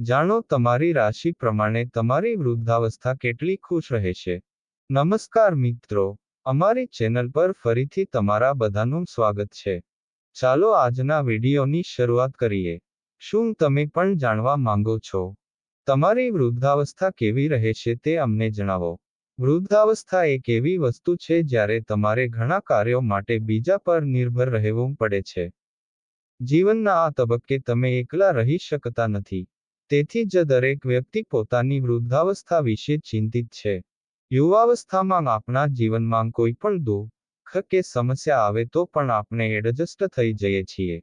જાણો, તમારી રાશિ પ્રમાણે તમારી વૃદ્ધાવસ્થા કેટલી ખુશ રહેશે નમસ્કાર મિત્રો, અમારી ચેનલ પર ફરીથી તમારા બધાનું સ્વાગત છે. ચાલો આજના વિડીયોની શરૂઆત કરીએ. શું તમે પણ જાણવા માંગો છો? તમારી વૃદ્ધાવસ્થા કેવી રહેશે તે અમને જણાવો. વૃદ્ધાવસ્થા એક એવી વસ્તુ છે જ્યારે તમારે ઘણા કાર્યો માટે બીજા પર નિર્ભર રહેવું પડે છે. જીવનના આ તબક્કે તમે એકલા રહી શકતા નથી. તેથી જ દરેક વ્યક્તિ પોતાની વૃદ્ધાવસ્થા વિશે ચિંતિત છે. યુવાવસ્થામાં આપણા જીવનમાં કોઈ પણ દુઃખ કે સમસ્યા આવે તો પણ આપણે એડજસ્ટ થઈ જઈએ છીએ.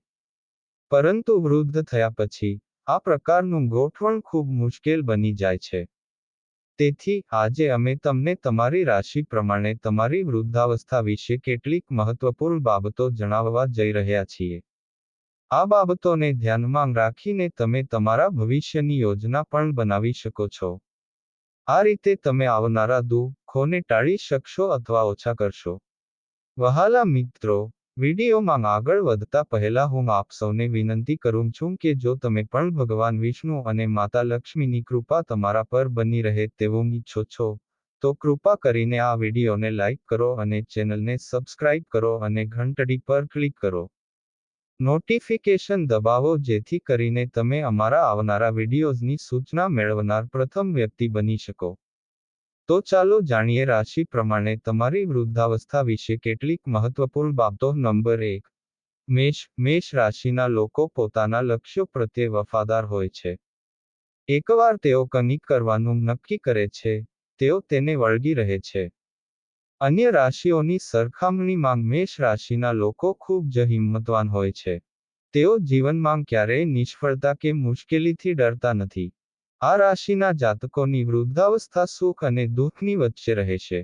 પરંતુ વૃદ્ધ થયા પછી આ પ્રકારનું ગોઠવણ ખૂબ મુશ્કેલ બની જાય છે. તેથી આજે અમે તમને તમારી રાશિ પ્રમાણે તમારી વૃદ્ધાવસ્થા વિશે કેટલીક મહત્વપૂર્ણ બાબતો જણાવવા જઈ રહ્યા છીએ. આ બાબતોને ધ્યાનમાં રાખીને તમે તમારા ભવિષ્યની યોજના પણ બનાવી શકો છો. આ રીતે તમે આવનારા દુઃખોને ટાળી શકશો અથવા ઓછા કરશો. વહાલા મિત્રો, વિડીયોમાં આગળ વધતા પહેલા હું આપ સૌને વિનંતી કરું છું કે જો તમે પણ ભગવાન વિષ્ણુ અને માતા લક્ષ્મીની કૃપા તમારા પર બની રહે તેવું ઈચ્છો છો, તો કૃપા કરીને આ વિડીયોને લાઇક કરો અને ચેનલને સબસ્ક્રાઇબ કરો અને ઘંટડી પર ક્લિક કરો. નોટિફિકેશન દબાવો જેથી કરીને તમે અમારા આવનારા વિડીયોઝની સૂચના મેળવનાર પ્રથમ વ્યક્તિ બની શકો. તો ચાલો જાણીએ રાશિ પ્રમાણે તમારી વૃદ્ધાવસ્થા વિશે કેટલીક મહત્વપૂર્ણ બાબતો નંબર એક. મેષ મેષ રાશિના લોકો પોતાના લક્ષ્યો પ્રત્યે વફાદાર હોય છે. એકવાર તેઓ કંઈક કરવાનું નક્કી કરે છે, તેઓ તેને વળગી રહે છે. અન્ય રાશિઓની સરખામણીમાં મેષ રાશિના લોકો ખૂબ જ હિંમતવાન હોય છે. તેઓ જીવનમાં ક્યારેય નિષ્ફળતા કે મુશ્કેલીથી ડરતા નથી. આ રાશિના જાતકોની વૃદ્ધાવસ્થા સુખ અને દુઃખની વચ્ચે રહેશે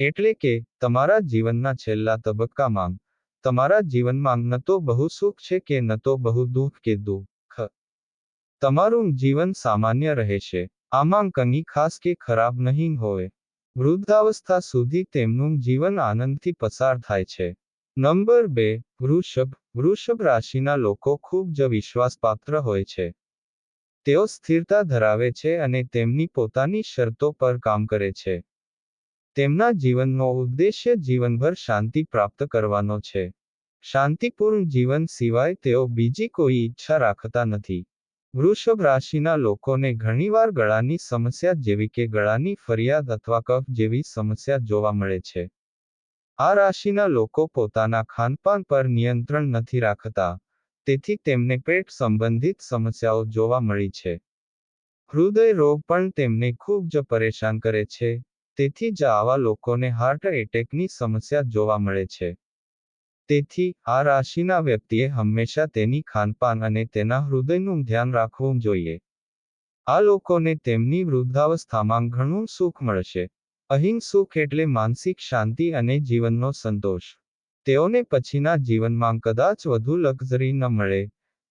એટલે કે, તમારા જીવનના છેલ્લા તબક્કામાં, તમારા જીવનમાં ન તો બહુ સુખ છે કે ન તો બહુ દુઃખ કે દુઃખ. તમારું જીવન સામાન્ય રહેશે આમાં કંઈ ખાસ કે ખરાબ નહીં હોય. વૃદ્ધાવસ્થા સુધી તેમનું જીવન આનંદથી પસાર થાય છે. નંબર બે, વૃષભ. વૃષભ રાશિના લોકો ખૂબ જ વિશ્વાસપાત્ર હોય છે. તેઓ સ્થિરતા ધરાવે છે અને તેમની પોતાની શરતો પર કામ કરે છે. તેમના જીવનનો ઉદ્દેશ્ય જીવનભર શાંતિ પ્રાપ્ત કરવાનો છે. શાંતિપૂર્ણ જીવન સિવાય તેઓ બીજી કોઈ ઈચ્છા રાખતા નથી. વૃષભ રાશિના લોકોને ઘણીવાર ગળાની સમસ્યા જેવી કે ગળાની ફરિયાદ અથવા કફ જેવી સમસ્યા જોવા મળે છે. આ રાશિના લોકો પોતાના ખાનપાન પર નિયંત્રણ નથી રાખતા, તેથી તેમને પેટ સંબંધિત સમસ્યાઓ જોવા મળી છે. હૃદય રોગ પણ તેમને ખૂબ જ પરેશાન કરે છે, તેથી જ આવા લોકોને હાર્ટ એટેકની સમસ્યા જોવા મળે છે. તેથી, આ રાશિના વ્યક્તિએ હંમેશા તેની ખાનપાન અને તેના હૃદયનું ધ્યાન રાખવું જોઈએ. આ લોકોને તેમની વૃદ્ધાવસ્થામાં ઘણું સુખ મળશે. અહીં સુખ એટલે માનસિક શાંતિ અને જીવનનો સંતોષ. તેઓને પછીના જીવનમાં કદાચ વધુ લક્ઝરી ન મળે,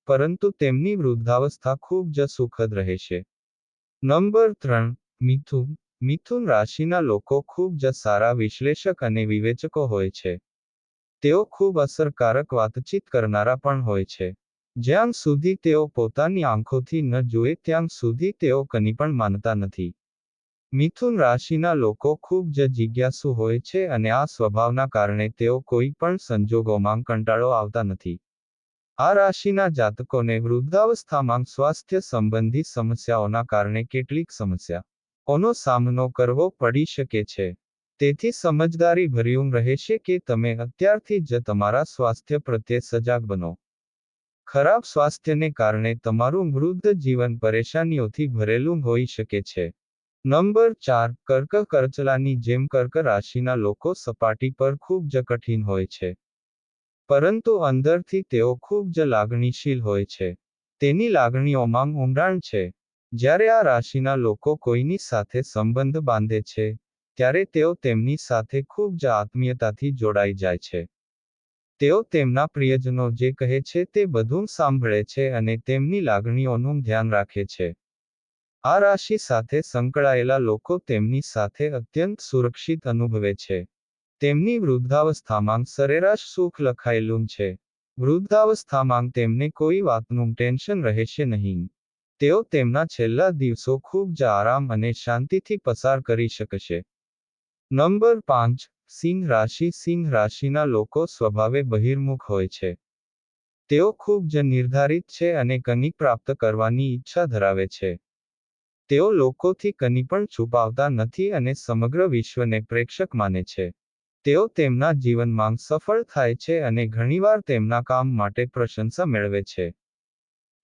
પરંતુ તેમની વૃદ્ધાવસ્થા ખૂબ જ સુખદ રહેશે. નંબર ત્રણ, મિથુન. મિથુન રાશિના લોકો ખૂબ જ સારા વિશ્લેષક અને વિવેચકો હોય છે. તેઓ ખૂબ અસરકારક વાતચીત કરનારા પણ હોય છે. જ્યાં સુધી તેઓ પોતાની આંખોથી ન જુએ ત્યાં સુધી તેઓ કની પણ માનતા નથી. મિથુન રાશિના લોકો ખૂબ જ જિજ્ઞાસુ હોય છે અને આ સ્વભાવના કારણે તેઓ કોઈ પણ સંજોગોમાં કંટાળો આવતા નથી. આ રાશિના જાતકોને વૃદ્ધાવસ્થામાં સ્વાસ્થ્ય સંબંધી સમસ્યાઓના કારણે કેટલીક સમસ્યાઓનો સામનો કરવો પડી શકે છે. તેથી સમજદારી ભર્યું રહેશે કે તમે અત્યારથી જ તમારા સ્વાસ્થ્ય પ્રત્યે સજાગ બનો. ખરાબ સ્વાસ્થ્યને કારણે તમારું વૃદ્ધ જીવન પરેશાનીઓથી ભરેલું હોઈ શકે છે. નંબર ચાર, કર્ક કરચલાની જેમ કર્ક રાશિના લોકો સપાટી પર ખૂબ જ કઠિન હોય છે. પરંતુ અંદરથી તેઓ ખૂબ જ લાગણીશીલ હોય છે. તેની લાગણીઓમાં ઊંડાણ છે. જ્યારે આ રાશિના લોકો કોઈની સાથે સંબંધ બાંધે છે ત્યારે તેઓ તેમની સાથે ખૂબ જ આત્મીયતાથી જોડાઈ જાય છે. તેઓ તેમના પ્રિયજનો જે કહે છે તે બધું સાંભળે છે અને તેમની લાગણીઓનું ધ્યાન રાખે છે. આ રાશિ સાથે સંકળાયેલા લોકો તેમની સાથે અત્યંત સુરક્ષિત અનુભવે છે. તેમની વૃદ્ધાવસ્થામાં સરેરાશ સુખ લખાયેલું છે. વૃદ્ધાવસ્થામાં તેમને કોઈ વાતનું ટેન્શન રહેશે નહીં. તેઓ તેમના છેલ્લા દિવસો ખૂબ જ આરામ અને શાંતિથી પસાર કરી શકશે નંબર પાંચ, સિંહ રાશિ. સિંહ રાશિના લોકો સ્વભાવે બહિર્મુખ હોય છે. તેઓ ખૂબ જ નિર્ધારિત છે અને કની પ્રાપ્ત કરવાની ઈચ્છા ધરાવે છે. તેઓ લોકોથી કની પણ છુપાવતા નથી અને સમગ્ર વિશ્વને પ્રેક્ષક માને છે. તેઓ તેમના જીવનમાં સફળ થાય છે અને ઘણીવાર તેમના કામ માટે પ્રશંસા મેળવે છે.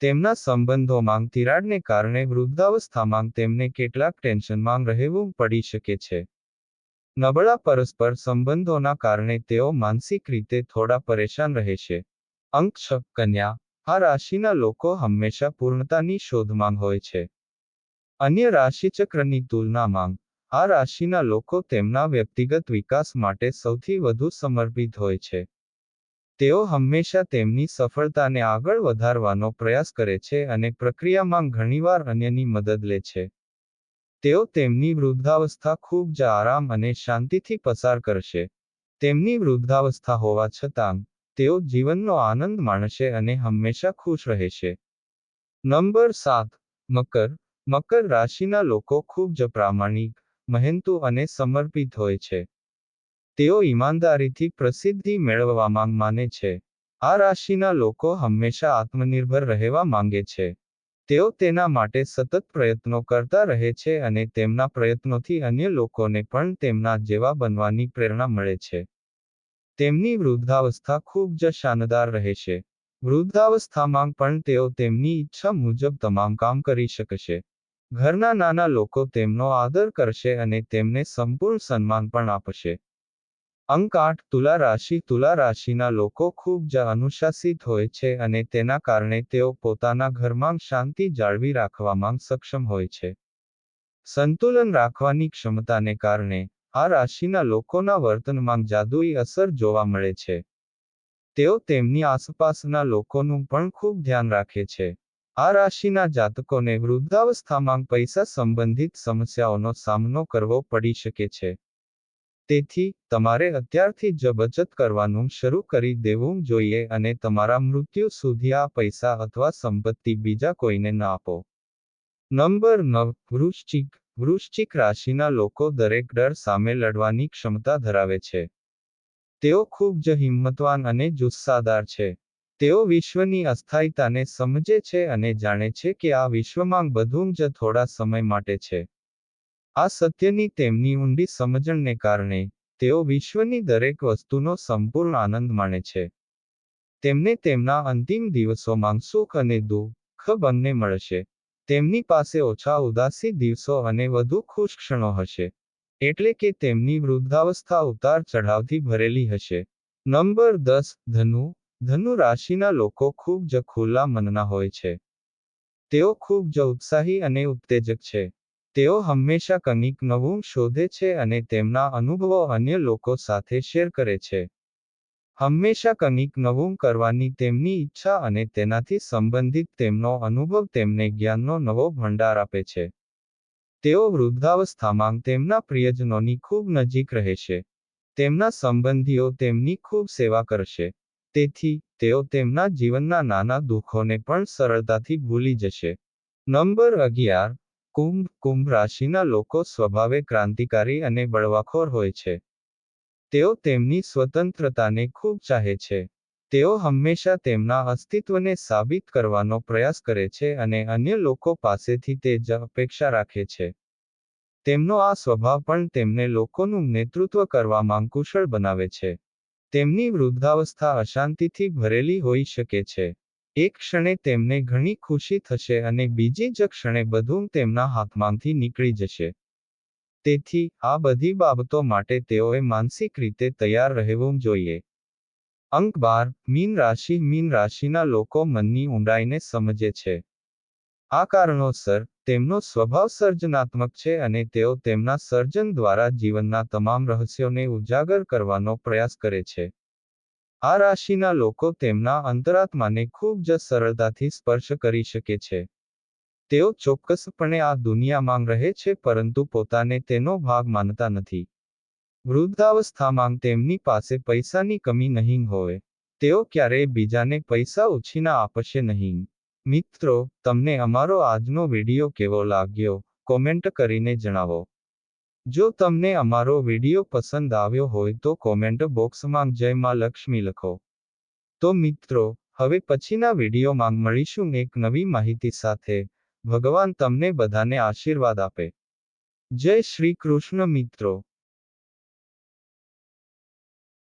તેમના સંબંધોમાં તિરાડને કારણે વૃદ્ધાવસ્થામાં તેમને કેટલાક ટેન્શનમાં રહેવું પડી શકે છે. નબળા પરસ્પર સંબંધોના કારણે તેઓ માનસિક રીતે થોડા પરેશાન રહેશે અંક છ કન્યા, આ રાશિના લોકો હંમેશા પૂર્ણતાની શોધમાં હોય છે. અન્ય રાશિચક્રની તુલનામાં, આ રાશિના લોકો તેમના વ્યક્તિગત વિકાસ માટે સૌથી વધુ સમર્પિત હોય છે. તેઓ હંમેશા તેમની સફળતાને આગળ વધારવાનો પ્રયાસ કરે છે અને પ્રક્રિયામાં ઘણીવાર અન્યની મદદ લે છે. તેઓ તેમની વૃદ્ધાવસ્થા ખૂબ જ આરામ અને શાંતિથી પસાર કરશે. તેમની વૃદ્ધાવસ્થા હોવા છતાં, તેઓ જીવનનો આનંદ માણશે અને હંમેશા ખુશ રહેશે. નંબર સાત, મકર. મકર રાશિના લોકો ખૂબ જ પ્રામાણિક, મહેનતુ અને સમર્પિત હોય છે. તેઓ ઈમાનદારીથી પ્રસિદ્ધિ મેળવવામાં માને છે. આ રાશિના લોકો હંમેશા આત્મનિર્ભર રહેવા માંગે છે. તેઓ તેના માટે સતત પ્રયત્નો કરતા રહે છે અને તેમના પ્રયત્નોથી અન્ય લોકોને પણ તેમના જેવા બનવાની પ્રેરણા મળે છે. તેમની વૃદ્ધાવસ્થા ખૂબ જ શાનદાર રહેશે વૃદ્ધાવસ્થામાં પણ તેઓ તેમની ઈચ્છા મુજબ તમામ કામ કરી શકશે. ઘરના નાના લોકો તેમનો આદર કરશે અને તેમને સંપૂર્ણ સન્માન પણ આપશે. અંક આઠ તુલા રાશિ, તુલા રાશિના લોકો ખૂબ જ અનુશાસિત હોય છે અને તેના કારણે તેઓ પોતાના ઘરમાં શાંતિ જાળવી રાખવામાં સક્ષમ હોય છે. સંતુલન રાખવાની ક્ષમતાને કારણે આ રાશિના લોકોના વર્તનમાં જાદુઈ અસર જોવા મળે છે. તેઓ તેમની આસપાસના લોકોનું પણ ખૂબ ધ્યાન રાખે છે. આ રાશિના જાતકોને વૃદ્ધાવસ્થામાં પૈસા સંબંધિત સમસ્યાઓનો સામનો કરવો પડી શકે છે. તેથી, તમારે અત્યારથી જ બચત કરવાનું શરૂ કરી દેવું જોઈએ અને તમારા મૃત્યુ સુધી આ પૈસા અથવા સંપત્તિ બીજા કોઈને ન આપો. નંબર નવ, વૃશ્ચિક. વૃશ્ચિક રાશિના લોકો દરેક ડર સામે લડવાની ક્ષમતા ધરાવે છે. તેઓ ખૂબ જ હિંમતવાન અને જુસ્સાદાર છે. તેઓ વિશ્વની અસ્થાયીતાને સમજે છે અને જાણે છે કે આ વિશ્વમાં બધું જ થોડા સમય માટે છે. આ સત્યની તેમની ઊંડી સમજણને કારણે તેઓ વિશ્વની દરેક વસ્તુનો સંપૂર્ણ આનંદ માણે છે. તેમને તેમના અંતિમ દિવસોમાં સુખ અને દુઃખ બંને મળશે. તેમની પાસે ઓછા ઉદાસી દિવસો અને વધુ ખુશ ક્ષણો હશે. એટલે કે તેમની વૃદ્ધાવસ્થા ઉતાર ચઢાવથી ભરેલી હશે. નંબર દસ, ધનુ. ધનુ રાશિના લોકો ખૂબ જ ખુલ્લા મનના હોય છે. તેઓ ખૂબ જ ઉત્સાહી અને ઉત્તેજક છે. તેઓ હંમેશા કંઈક નવું શોધે છે અને તેમના અનુભવો અન્ય લોકો સાથે શેર કરે છે. હંમેશા કંઈક નવું કરવાની તેમની ઈચ્છા અને તેનાથી સંબંધિત તેમનો અનુભવ તેમને જ્ઞાનનો નવો ભંડાર આપે છે. તેઓ વૃદ્ધાવસ્થામાં તેમના પ્રિયજનોની ખૂબ નજીક રહેશે તેમના સંબંધીઓ તેમની ખૂબ સેવા કરશે. તેથી, તેઓ તેમના જીવનના નાના દુઃખોને પણ સરળતાથી ભૂલી જશે. નંબર અગિયાર કુંભ કુંભ રાશિના લોકો સ્વભાવે ક્રાંતિકારી અને બળવાખોર હોય છે. તેઓ તેમની સ્વતંત્રતાને ખૂબ ચાહે છે. તેઓ હંમેશા તેમના અસ્તિત્વને સાબિત કરવાનો પ્રયાસ કરે છે અને અન્ય લોકો પાસેથી તે જ અપેક્ષા રાખે છે. તેમનો આ સ્વભાવ પણ તેમને લોકોનું નેતૃત્વ કરવામાં કુશળ બનાવે છે. તેમની વૃદ્ધાવસ્થા અશાંતિથી ભરેલી હોઈ શકે છે. એક ક્ષણે તેમને ઘણી ખુશી થશે અને બીજી જ ક્ષણે બધું તેમના હાથમાંથી નીકળી જશે. તેથી, આ બધી બાબતો માટે તેઓએ માનસિક રીતે તૈયાર રહેવું જોઈએ. અંક બાર, મીન રાશિ, મીન રાશિના લોકો મનની ઊંડાઈને સમજે છે. આ કારણોસર, તેમનો સ્વભાવ સર્જનાત્મક છે અને તેઓ તેમના સર્જન દ્વારા જીવનના તમામ રહસ્યોને ઉજાગર કરવાનો પ્રયાસ કરે છે. આ રાશિના લોકો તેમના અંતરાત્માને ખૂબ જ સરળતાથી સ્પર્શ કરી શકે છે. તેઓ ચોક્કસપણે આ દુનિયામાં રહે છે પરંતુ પોતાને તેનો ભાગ માનતા નથી. વૃદ્ધાવસ્થામાં તેમની પાસે પૈસાની કમી નહીં હોય. તેઓ ક્યારેય બીજાને પૈસા ઉછીના આપશે નહીં. મિત્રો, તમને અમારો આજનો વીડિયો કેવો લાગ્યો? કોમેન્ટ કરીને જણાવો. જો તમને અમારો વીડિયો પસંદ આવ્યો હોય તો કોમેન્ટ બોક્સમાં જય માં લક્ષ્મી લખો. તો મિત્રો, હવે પછીના વિડીયોમાં મળીશું એક નવી માહિતી સાથે. ભગવાન તમને બધાને આશીર્વાદ આપે. જય શ્રી કૃષ્ણ મિત્રો.